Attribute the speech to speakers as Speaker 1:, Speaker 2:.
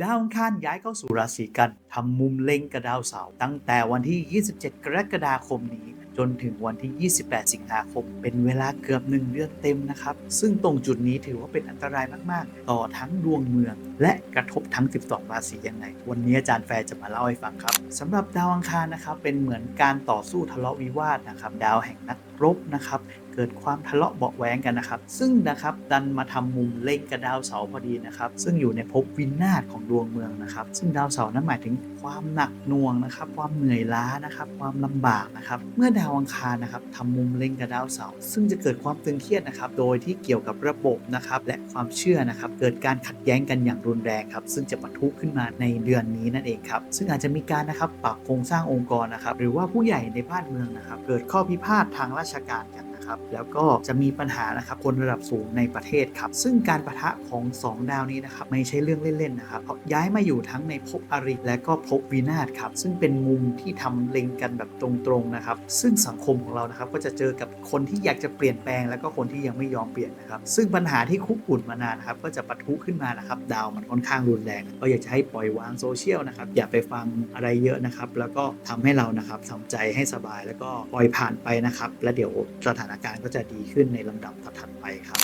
Speaker 1: ดาวอังคารย้ายเข้าสู่ราศีกันทำมุมเล็งกับดาวเสาร์ตั้งแต่วันที่ 27 กรกฎาคมนี้ จนถึงวันที่ 28 สิงหาคม เป็นเวลาเกือบ1เดือนเต็มนะครับ ซึ่งตรงจุดนี้ถือว่าเป็นอันตรายมากๆ ต่อทั้งดวงเมือง และกระทบทั้ง 12 ราศียังไง วันนี้อาจารย์แฟร์จะมาเล่าให้ฟังครับสำหรับดาวอังคารนะครับเป็นเหมือนการต่อสู้ทะเลาะวิวาทนะครับดาวแห่งนักรบนะครับเกิดความทะเลาะเบาะแว้งกันนะครับ ซึ่งนะครับดันมาทำมุมเล็งกับดาวเสาร์พอดีนะครับ ซึ่งอยู่ในภพวินาศของดวงเมืองนะครับ ซึ่งดาวเสาร์นั้นหมายถึงความหนักหน่วงนะครับ ความเหนื่อยล้านะครับ ความลำบากนะครับ เมื่อดาวอังคารนะครับทำมุมเล็งกับดาวเสาร์ซึ่งจะเกิดความตึงเครียดนะครับ โดยที่เกี่ยวกับระบบนะครับ และความเชื่อนะครับ เกิดการขัดแย้งกันอย่างรุนแรงครับ ซึ่งจะปะทุขึ้นมาในเดือนนี้นั่นเองครับ ซึ่งอาจจะมีการนะครับปรับโครงสร้างองค์กรนะครับ หรือว่าผู้ใหญ่ในบ้านเมืองนะครับ เกิดข้อพิพาททางราชการกัน นะครับแล้วก็จะมีปัญหานะครับคนระดับสูงในประเทศครับซึ่งการประทะของ 2 ดาวนี้นะครับไม่ใช่เรื่องเล่นๆนะครับเพราะย้ายมาอยู่ทั้งในภพอริและก็ภพวินาศครับซึ่งเป็นมุมที่ทำเล็งกันแบบตรงๆนะครับซึ่งสังคมของเรานะครับก็จะเจอกับคนที่อยากจะเปลี่ยนแปลง แล้วก็คนที่ยังไม่ยอมเปลี่ยนนะครับซึ่งปัญหาที่คุกคุ่นมานานครับก็จะปะทุขึ้นมานะครับดาวมันค่อนข้างรุนแรงก็อยากจะให้ปล่อยวางโซเชียลนะครับอย่าไปฟังอะไรเยอะนะครับแล้วก็ทำให้เรานะครับทำใจให้สบายแล้วก็ปล่อยผ่านไปนะครับ แล้วเดี๋ยวสถานการก็จะดีขึ้นในลำดับถัดไปครับ